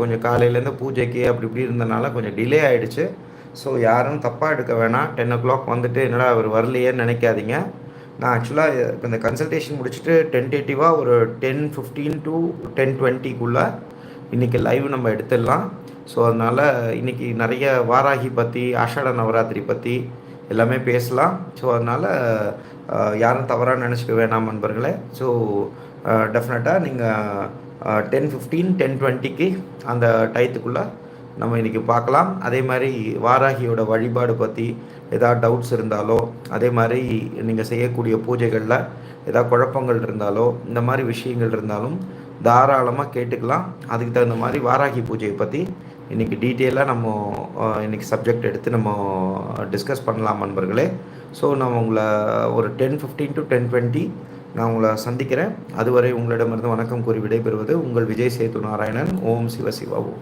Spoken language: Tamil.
கொஞ்சம் காலையிலேருந்து பூஜைக்கு அப்படி இப்படி இருந்தனால கொஞ்சம் டிலே ஆகிடுச்சு ஸோ யாரும் தப்பாக எடுக்க வேணாம். டென் ஓ கிளாக் வந்துட்டு என்னடா அவர் வரலையேன்னு நினைக்காதீங்க. நான் ஆக்சுவலாக இப்போ இந்த கன்சல்டேஷன் முடிச்சுட்டு டென்டேட்டிவாக ஒரு டென் ஃபிஃப்டீன் டு டென் டுவெண்ட்டிக்குள்ளே இன்றைக்கி லைவ் நம்ம எடுத்துடலாம். ஸோ அதனால் இன்றைக்கி நிறைய வாராகி பற்றி ஆஷாட நவராத்திரி பற்றி எல்லாமே பேசலாம். ஸோ அதனால் யாரும் தவறாக நினச்சிக்க வேணாம் நண்பர்களே. ஸோ டெஃபினட்டாக நீங்கள் டென் ஃபிஃப்டீன் டென் டுவெண்ட்டிக்கு அந்த டயத்துக்குள்ளே நம்ம இன்றைக்கி பார்க்கலாம். அதே மாதிரி வாராகியோட வழிபாடு பற்றி ஏதாவது டவுட்ஸ் இருந்தாலோ அதே மாதிரி நீங்கள் செய்யக்கூடிய பூஜைகளில் ஏதாவது குழப்பங்கள் இருந்தாலோ இந்த மாதிரி விஷயங்கள் இருந்தாலும் தாராளமாக கேட்டுக்கலாம். அதுக்கு தகுந்த மாதிரி வாராகி பூஜையை பற்றி இன்றைக்கி டீட்டெயிலாக நம்ம இன்றைக்கி சப்ஜெக்ட் எடுத்து நம்ம டிஸ்கஸ் பண்ணலாம் நண்பர்களே. ஸோ நான் உங்களை ஒரு ten fifteen to ten twenty நான் உங்களை சந்திக்கிறேன். அதுவரை உங்களிடமிருந்து வணக்கம் கூறி விடைபெறுவது உங்கள் விஜய் சேது நாராயணன். ஓம் சிவ சிவா ஓம்